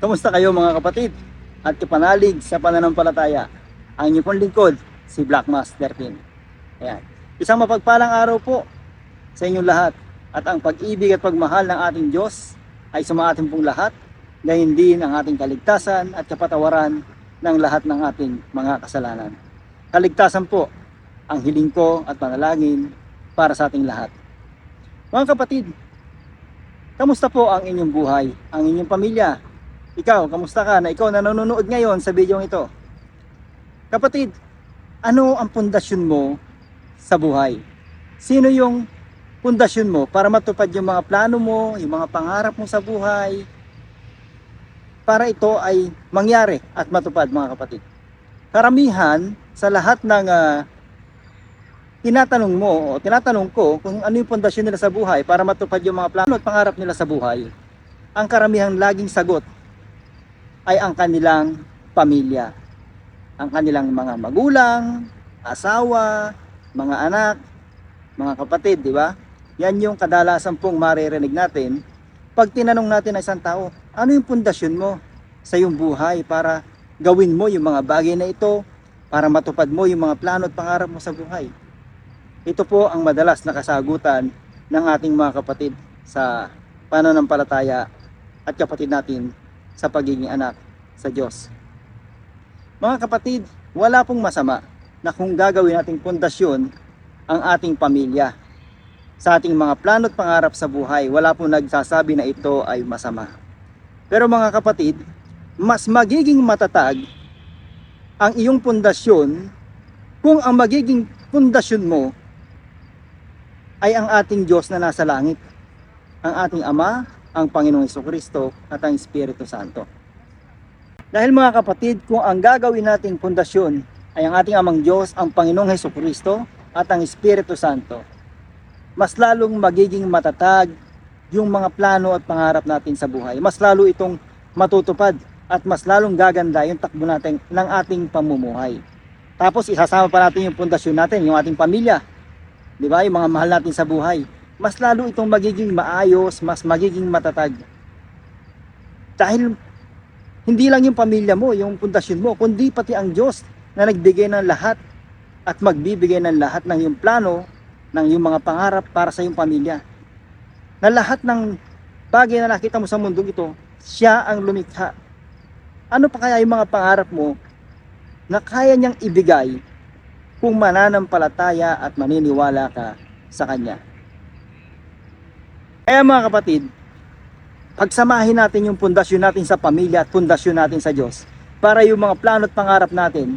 Kamusta kayo mga kapatid? At kapanalig sa pananampalataya. Ang inyong pong lingkod, si Black Master 13. Ayan. Isang mapagpalang araw po sa inyong lahat. At ang pag-ibig at pagmahal ng ating Diyos ay sumaating pong lahat. Gayon din ang ating kaligtasan at kapatawaran ng lahat ng ating mga kasalanan. Kaligtasan po ang hiling ko at panalangin para sa ating lahat. Mga kapatid, kamusta po ang inyong buhay, ang inyong pamilya, ikaw, kamusta ka na ikaw na nanonood ngayon sa video ito? Kapatid, ano ang pundasyon mo sa buhay? Sino yung pundasyon mo para matupad yung mga plano mo, yung mga pangarap mo sa buhay? Para ito ay mangyari at matupad mga kapatid. Karamihan sa lahat ng ah, tinatanong mo o tinatanong ko kung ano yung pundasyon nila sa buhay para matupad yung mga plano at pangarap nila sa buhay, ang karamihang laging sagot ay ang kanilang pamilya. Ang kanilang mga magulang, asawa, mga anak, mga kapatid, di ba? Yan yung kadalasan pong maririnig natin pag tinanong natin ang isang tao, ano yung pundasyon mo sa iyong buhay para gawin mo yung mga bagay na ito, para matupad mo yung mga plano at pangarap mo sa buhay. Ito po ang madalas na kasagutan ng ating mga kapatid sa pananampalataya at kapatid natin sa pagiging anak sa Diyos. Mga kapatid, wala pong masama na kung gagawin nating pundasyon ang ating pamilya. Sa ating mga plano at pangarap sa buhay, wala pong nagsasabi na ito ay masama. Pero mga kapatid, mas magiging matatag ang iyong pundasyon kung ang magiging pundasyon mo ay ang ating Diyos na nasa langit, ang ating Ama, ang Panginoong Kristo at ang Espiritu Santo. Dahil mga kapatid, kung ang gagawin nating pundasyon ay ang ating Amang Diyos, ang Panginoong Heso Kristo at ang Espiritu Santo, mas lalong magiging matatag yung mga plano at pangarap natin sa buhay. Mas lalo itong matutupad at mas lalong gaganda yung takbo natin ng ating pamumuhay. Tapos isasama pa natin yung pundasyon natin, yung ating pamilya. Di ba? Yung mga mahal natin sa buhay. Mas lalo itong magiging maayos, mas magiging matatag. Dahil hindi lang yung pamilya mo, yung pundasyon mo, kundi pati ang Diyos na nagbigay ng lahat at magbibigay ng lahat ng iyong plano, ng iyong mga pangarap para sa iyong pamilya. Na lahat ng bagay na nakita mo sa mundong ito, siya ang lumikha. Ano pa kaya yung mga pangarap mo na kaya niyang ibigay kung mananampalataya at maniniwala ka sa Kanya? Kaya mga kapatid, pagsamahin natin yung pundasyon natin sa pamilya at pundasyon natin sa Diyos para yung mga plano at pangarap natin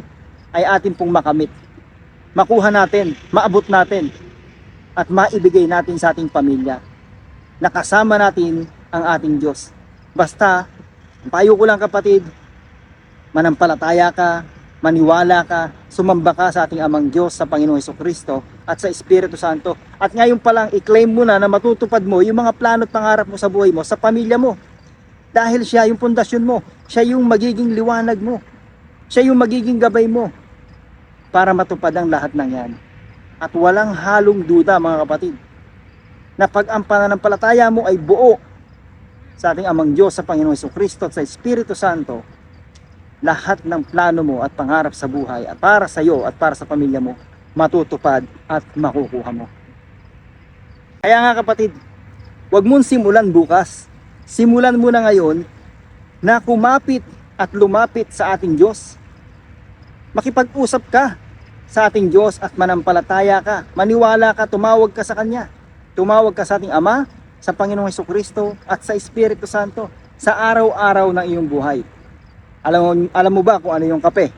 ay atin pong makamit. Makuha natin, maabot natin, at maibigay natin sa ating pamilya. Nakasama natin ang ating Diyos. Basta, payo ko lang kapatid, manampalataya ka, maniwala ka, sumamba ka sa ating amang Diyos, sa Panginoong Heso Kristo, at sa Espiritu Santo. At ngayon pa lang, i-claim mo na na matutupad mo yung mga plano at pangarap mo sa buhay mo, sa pamilya mo. Dahil siya yung pundasyon mo, siya yung magiging liwanag mo, siya yung magiging gabay mo para matupad ang lahat ng yan. At walang halong duda mga kapatid, na pag ang pananampalataya mo ay buo sa ating amang Diyos, sa Panginoong Kristo at sa Espiritu Santo, lahat ng plano mo at pangarap sa buhay at para sa iyo at para sa pamilya mo matutupad at makukuha mo. Kaya nga kapatid, huwag mong simulan bukas. Simulan mo na ngayon na kumapit at lumapit sa ating Diyos. Makipag-usap ka sa ating Diyos at manampalataya ka. Maniwala ka, tumawag ka sa Kanya. Tumawag ka sa ating Ama, sa Panginoong Heso Kristo at sa Espiritu Santo sa araw-araw ng iyong buhay. Alam mo, alam mo ba kung ano yung kape?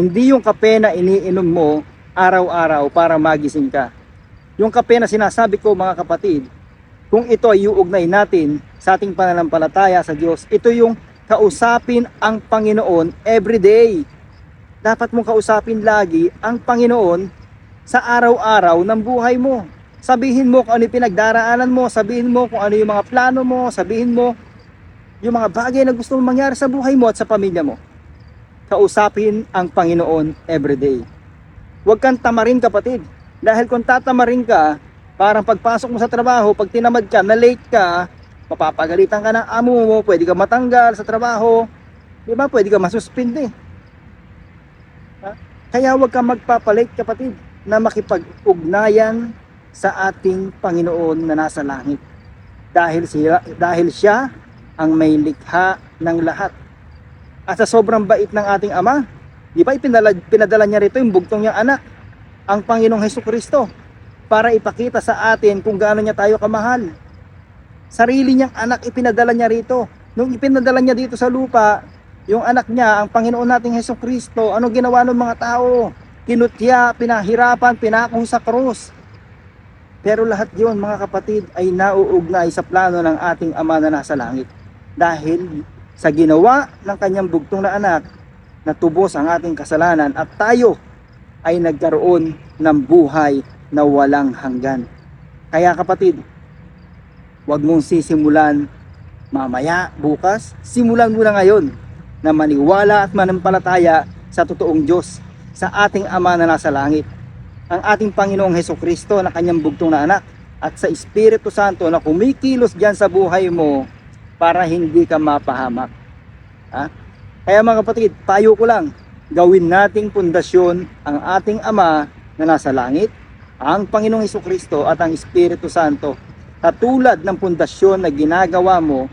Hindi yung kape na iniinom mo araw-araw para magising ka. Yung kape na sinasabi ko mga kapatid, kung ito ay iuugnay natin sa ating pananampalataya sa Diyos, ito yung kausapin ang Panginoon every day. Dapat mong kausapin lagi ang Panginoon sa araw-araw ng buhay mo. Sabihin mo kung ano yung pinagdaraanan mo, sabihin mo kung ano yung mga plano mo, sabihin mo yung mga bagay na gusto mong mangyari sa buhay mo at sa pamilya mo. Kausapin ang Panginoon everyday. Huwag kang tamarin kapatid. Dahil kung tatamarin ka, parang pagpasok mo sa trabaho, pag tinamad ka, na late ka, mapapagalitan ka ng amo mo, pwede ka matanggal sa trabaho, di ba? Pwede ka masuspindi. Ha? Kaya huwag ka magpapalit, kapatid, na makipag-ugnayan sa ating Panginoon na nasa langit. Dahil siya, dahil siya ang may likha ng lahat. At sa sobrang bait ng ating Ama, di ba ipinadala, pinadala niya rito yung bugtong niyang anak, ang Panginoong Heso Kristo, para ipakita sa atin kung gaano niya tayo kamahal. Sarili niyang anak ipinadala niya rito. Nung ipinadala niya dito sa lupa, yung anak niya, ang Panginoon nating Heso Kristo, ano ginawa ng mga tao? Kinutya, pinahirapan, pinakong sa krus. Pero lahat yon mga kapatid ay nauugnay sa plano ng ating Ama na nasa langit. Dahil sa ginawa ng kanyang bugtong na anak, natubos ang ating kasalanan at tayo ay nagkaroon ng buhay na walang hanggan. Kaya kapatid, huwag mong sisimulan mamaya, bukas, simulan mo na ngayon na maniwala at manampalataya sa totoong Diyos, sa ating Ama na nasa langit ang ating Panginoong Heso Kristo na kanyang bugtong na anak at sa Espiritu Santo na kumikilos dyan sa buhay mo para hindi ka mapahamak. Ha? Kaya mga kapatid, payo ko lang, gawin nating pundasyon ang ating Ama na nasa langit, ang Panginoong Heso Kristo at ang Espiritu Santo katulad ng pundasyon na ginagawa mo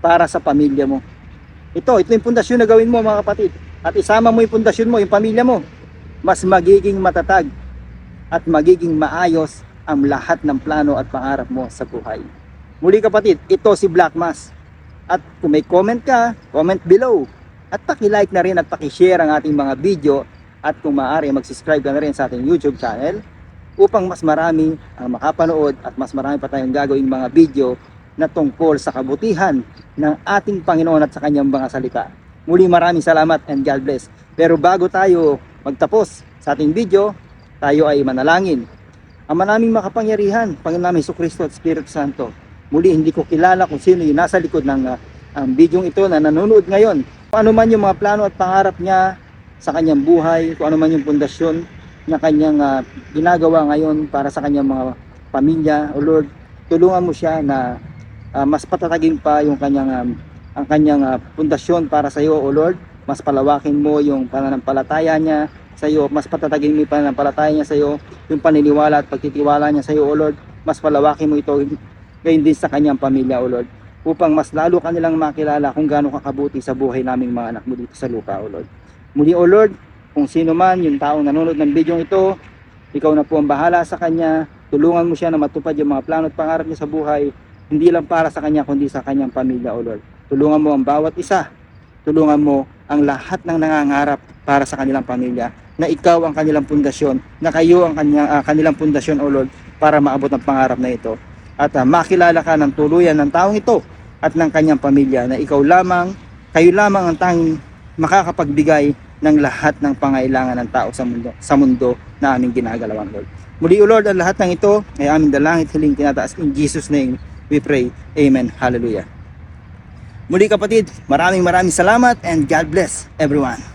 para sa pamilya mo. Ito, ito yung pundasyon na gawin mo mga kapatid. At isama mo yung pundasyon mo, yung pamilya mo. Mas magiging matatag at magiging maayos ang lahat ng plano at pangarap mo sa buhay. Muli kapatid, ito si Black Mass. At kung may comment ka, comment below. At paki-like na rin at paki-share ang ating mga video at kung maaari mag-subscribe ka na rin sa ating YouTube channel upang mas marami ang makapanood at mas marami pa tayong gagawing mga video na tungkol sa kabutihan ng ating Panginoon at sa kanyang mga salita. Muli maraming salamat and God bless. Pero bago tayo magtapos sa ating video, tayo ay manalangin. Ang manaming makapangyarihan, Panginoon namin Kristo at Espiritu Santo. Muli hindi ko kilala kung sino yung nasa likod ng uh, ang bidyong ito na nanonood ngayon. Kung ano man yung mga plano at pangarap niya sa kanyang buhay, kung ano man yung pundasyon na kanyang uh, ginagawa ngayon para sa kanyang mga pamilya, O Lord, tulungan mo siya na uh, mas patatagin pa yung kanyang um, ang kanyang uh, pundasyon para sa iyo, O Lord. Mas palawakin mo yung pananampalataya niya sa iyo, mas patatagin mo yung pananampalataya niya sa iyo, yung paniniwala at pagtitiwala niya sa iyo, O Lord. Mas palawakin mo ito gayon din sa kanyang pamilya, O Lord. Upang mas lalo kanilang makilala kung gaano kakabuti sa buhay naming mga anak mo dito sa lupa, O Lord. Muli, O Lord, kung sino man yung taong nanonood ng video ito, ikaw na po ang bahala sa kanya. Tulungan mo siya na matupad yung mga plano at pangarap niya sa buhay, hindi lang para sa kanya kundi sa kanyang pamilya, O Lord. Tulungan mo ang bawat isa. Tulungan mo ang lahat ng nangangarap para sa kanilang pamilya na ikaw ang kanilang pundasyon, na kayo ang kanyang, ah, kanilang pundasyon, O Lord, para maabot ang pangarap na ito. At ah, makilala ka ng tuluyan ng taong ito at ng kanyang pamilya na ikaw lamang, kayo lamang ang tanging makakapagbigay ng lahat ng pangailangan ng tao sa mundo, sa mundo na aming ginagalawan, Lord. Muli, O Lord, ang lahat ng ito ay aming dalangit hiling tinataas in Jesus' name we pray. Amen. Hallelujah. Muli kapatid, maraming maraming salamat and God bless everyone.